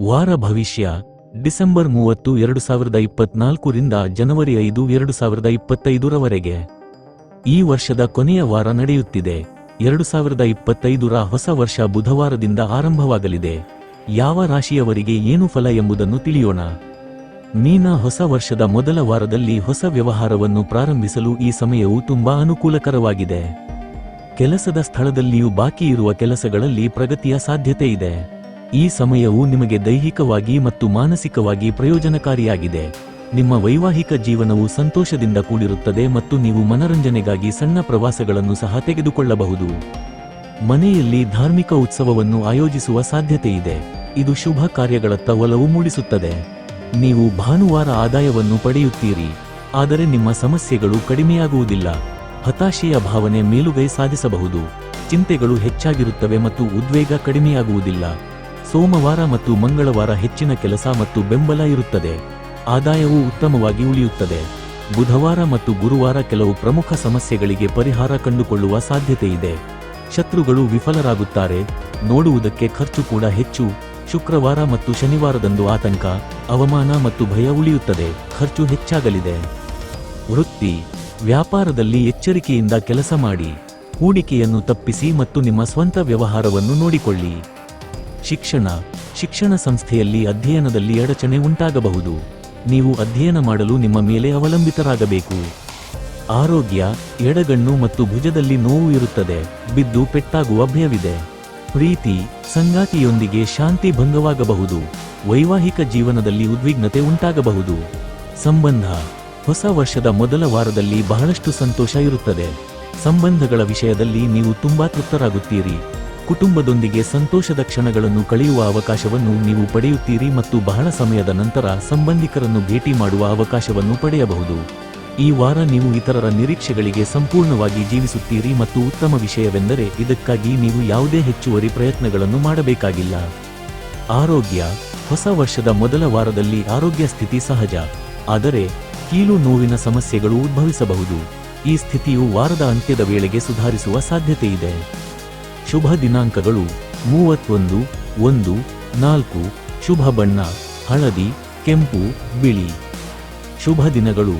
ವಾರ ಭವಿಷ್ಯ, ಡಿಸೆಂಬರ್ ಮೂವತ್ತು, ಎರಡು ಸಾವಿರದ ಇಪ್ಪತ್ನಾಲ್ಕರಿಂದ ಜನವರಿ ಐದು, ಎರಡು ಸಾವಿರದ ಇಪ್ಪತ್ತೈದರವರೆಗೆ. ಈ ವರ್ಷದ ಕೊನೆಯ ವಾರ ನಡೆಯುತ್ತಿದೆ. ಎರಡು ಸಾವಿರದ ಇಪ್ಪತ್ತೈದರ ಹೊಸ ವರ್ಷ ಬುಧವಾರದಿಂದ ಆರಂಭವಾಗಲಿದೆ. ಯಾವ ರಾಶಿಯವರಿಗೆ ಏನು ಫಲ ಎಂಬುದನ್ನು ತಿಳಿಯೋಣ. ಮೀನ ಹೊಸ ವರ್ಷದ ಮೊದಲ ವಾರದಲ್ಲಿ ಹೊಸ ವ್ಯವಹಾರವನ್ನು ಪ್ರಾರಂಭಿಸಲು ಈ ಸಮಯವು ತುಂಬಾ ಅನುಕೂಲಕರವಾಗಿದೆ. ಕೆಲಸದ ಸ್ಥಳದಲ್ಲಿಯೂ ಬಾಕಿ ಇರುವ ಕೆಲಸಗಳಲ್ಲಿ ಪ್ರಗತಿಯ ಸಾಧ್ಯತೆ ಇದೆ. ಈ ಸಮಯವು ನಿಮಗೆ ದೈಹಿಕವಾಗಿ ಮತ್ತು ಮಾನಸಿಕವಾಗಿ ಪ್ರಯೋಜನಕಾರಿಯಾಗಿದೆ. ನಿಮ್ಮ ವೈವಾಹಿಕ ಜೀವನವು ಸಂತೋಷದಿಂದ ಕೂಡಿರುತ್ತದೆ ಮತ್ತು ನೀವು ಮನರಂಜನೆಗಾಗಿ ಸಣ್ಣ ಪ್ರವಾಸಗಳನ್ನು ಸಹ ತೆಗೆದುಕೊಳ್ಳಬಹುದು. ಮನೆಯಲ್ಲಿ ಧಾರ್ಮಿಕ ಉತ್ಸವವನ್ನು ಆಯೋಜಿಸುವ ಸಾಧ್ಯತೆಯಿದೆ. ಇದು ಶುಭ ಕಾರ್ಯಗಳತ್ತ ಒಲವು ಮೂಡಿಸುತ್ತದೆ. ನೀವು ಭಾನುವಾರ ಆದಾಯವನ್ನು ಪಡೆಯುತ್ತೀರಿ. ಆದರೆ ನಿಮ್ಮ ಸಮಸ್ಯೆಗಳು ಕಡಿಮೆಯಾಗುವುದಿಲ್ಲ. ಹತಾಶೆಯ ಭಾವನೆ ಮೇಲುಗೈ ಸಾಧಿಸಬಹುದು. ಚಿಂತೆಗಳು ಹೆಚ್ಚಾಗಿರುತ್ತವೆ ಮತ್ತು ಉದ್ವೇಗ ಕಡಿಮೆಯಾಗುವುದಿಲ್ಲ. ಸೋಮವಾರ ಮತ್ತು ಮಂಗಳವಾರ ಹೆಚ್ಚಿನ ಕೆಲಸ ಮತ್ತು ಬೆಂಬಲ ಇರುತ್ತದೆ. ಆದಾಯವು ಉತ್ತಮವಾಗಿ ಉಳಿಯುತ್ತದೆ. ಬುಧವಾರ ಮತ್ತು ಗುರುವಾರ ಕೆಲವು ಪ್ರಮುಖ ಸಮಸ್ಯೆಗಳಿಗೆ ಪರಿಹಾರ ಕಂಡುಕೊಳ್ಳುವ ಸಾಧ್ಯತೆ ಇದೆ ಶತ್ರುಗಳು ವಿಫಲರಾಗುತ್ತಾರೆ. ನೋಡುವುದಕ್ಕೆ ಖರ್ಚು ಕೂಡ ಹೆಚ್ಚು. ಶುಕ್ರವಾರ ಮತ್ತು ಶನಿವಾರದಂದು ಆತಂಕ, ಅವಮಾನ ಮತ್ತು ಭಯ ಉಳಿಯುತ್ತದೆ. ಖರ್ಚು ಹೆಚ್ಚಾಗಲಿದೆ. ವೃತ್ತಿ. ವ್ಯಾಪಾರದಲ್ಲಿ ಎಚ್ಚರಿಕೆಯಿಂದ ಕೆಲಸ ಮಾಡಿ. ಹೂಡಿಕೆಯನ್ನು ತಪ್ಪಿಸಿ ಮತ್ತು ನಿಮ್ಮ ಸ್ವಂತ ವ್ಯವಹಾರವನ್ನು ನೋಡಿಕೊಳ್ಳಿ. ಶಿಕ್ಷಣ ಶಿಕ್ಷಣ ಸಂಸ್ಥೆಯಲ್ಲಿ ಅಧ್ಯಯನದಲ್ಲಿ ಅಡಚಣೆ ಉಂಟಾಗಬಹುದು. ನೀವು ಅಧ್ಯಯನ ಮಾಡಲು ನಿಮ್ಮ ಮೇಲೆ ಅವಲಂಬಿತರಾಗಬೇಕು. ಆರೋಗ್ಯ, ಎಡಗಣ್ಣು ಮತ್ತು ಭುಜದಲ್ಲಿ ನೋವು ಇರುತ್ತದೆ. ಬಿದ್ದು ಪೆಟ್ಟಾಗುವ ಭಯವಿದೆ. ಪ್ರೀತಿ, ಸಂಗಾತಿಯೊಂದಿಗೆ ಶಾಂತಿ ಭಂಗವಾಗಬಹುದು. ವೈವಾಹಿಕ ಜೀವನದಲ್ಲಿ ಉದ್ವಿಗ್ನತೆ ಉಂಟಾಗಬಹುದು. ಸಂಬಂಧ, ಹೊಸ ವರ್ಷದ ಮೊದಲ ವಾರದಲ್ಲಿ ಬಹಳಷ್ಟು ಸಂತೋಷ ಇರುತ್ತದೆ. ಸಂಬಂಧಗಳ ವಿಷಯದಲ್ಲಿ ನೀವು ತುಂಬಾ ತೃಪ್ತರಾಗುತ್ತೀರಿ. ಕುಟುಂಬದೊಂದಿಗೆ ಸಂತೋಷದ ಕ್ಷಣಗಳನ್ನು ಕಳೆಯುವ ಅವಕಾಶವನ್ನು ನೀವು ಪಡೆಯುತ್ತೀರಿ ಮತ್ತು ಬಹಳ ಸಮಯದ ನಂತರ ಸಂಬಂಧಿಕರನ್ನು ಭೇಟಿ ಮಾಡುವ ಅವಕಾಶವನ್ನು ಪಡೆಯಬಹುದು. ಈ ವಾರ ನೀವು ಇತರರ ನಿರೀಕ್ಷೆಗಳಿಗೆ ಸಂಪೂರ್ಣವಾಗಿ ಜೀವಿಸುತ್ತೀರಿ ಮತ್ತು ಉತ್ತಮ ವಿಷಯವೆಂದರೆ ಇದಕ್ಕಾಗಿ ನೀವು ಯಾವುದೇ ಹೆಚ್ಚುವರಿ ಪ್ರಯತ್ನಗಳನ್ನು ಮಾಡಬೇಕಾಗಿಲ್ಲ. ಆರೋಗ್ಯ. ಹೊಸ ವರ್ಷದ ಮೊದಲ ವಾರದಲ್ಲಿ ಆರೋಗ್ಯ ಸ್ಥಿತಿ ಸಹಜ. ಆದರೆ ಕೀಲು ನೋವಿನ ಸಮಸ್ಯೆಗಳು ಉದ್ಭವಿಸಬಹುದು. ಈ ಸ್ಥಿತಿಯು ವಾರದ ಅಂತ್ಯದ ವೇಳೆಗೆ ಸುಧಾರಿಸುವ ಸಾಧ್ಯತೆ ಇದೆ ಶುಭ ದಿನಾಂಕಗಳು ಮೂವತ್ತೊಂದು, ಒಂದು, ನಾಲ್ಕು, ಶುಭ ಬಣ್ಣ, ಹಳದಿ, ಕೆಂಪು, ಬಿಳಿ. ಶುಭ ದಿನಗಳು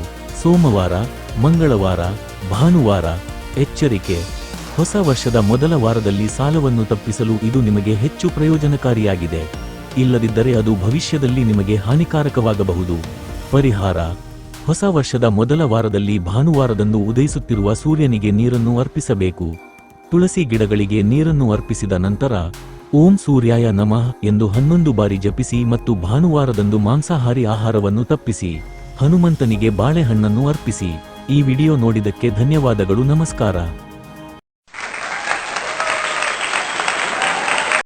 ಸೋಮವಾರ, ಮಂಗಳವಾರ, ಭಾನುವಾರ. ಎಚ್ಚರಿಕೆ. ಹೊಸ ವರ್ಷದ ಮೊದಲ ವಾರದಲ್ಲಿ ಸಾಲವನ್ನು ತಪ್ಪಿಸಲು ಇದು ನಿಮಗೆ ಹೆಚ್ಚು ಪ್ರಯೋಜನಕಾರಿಯಾಗಿದೆ. ಇಲ್ಲದಿದ್ದರೆ ಅದು ಭವಿಷ್ಯದಲ್ಲಿ ನಿಮಗೆ ಹಾನಿಕಾರಕವಾಗಬಹುದು. ಪರಿಹಾರ. ಹೊಸ ವರ್ಷದ ಮೊದಲ ವಾರದಲ್ಲಿ ಭಾನುವಾರದಂದು ಉದಯಿಸುತ್ತಿರುವ ಸೂರ್ಯನಿಗೆ ನೀರನ್ನು ಅರ್ಪಿಸಬೇಕು. ತುಳಸಿ ಗಿಡಗಳಿಗೆ ನೀರನ್ನು ಅರ್ಪಿಸಿದ ನಂತರ, ಓಂ ಸೂರ್ಯಾಯ ನಮಃ ಎಂದು ಹನ್ನೊಂದು ಬಾರಿ ಜಪಿಸಿ ಮತ್ತು ಭಾನುವಾರದಂದು ಮಾಂಸಾಹಾರಿ ಆಹಾರವನ್ನು ತಪ್ಪಿಸಿ, ಹನುಮಂತನಿಗೆ ಬಾಳೆಹಣ್ಣನ್ನು ಅರ್ಪಿಸಿ. ಈ ವಿಡಿಯೋ ನೋಡಿದಕ್ಕೆ ಧನ್ಯವಾದಗಳು, ನಮಸ್ಕಾರ.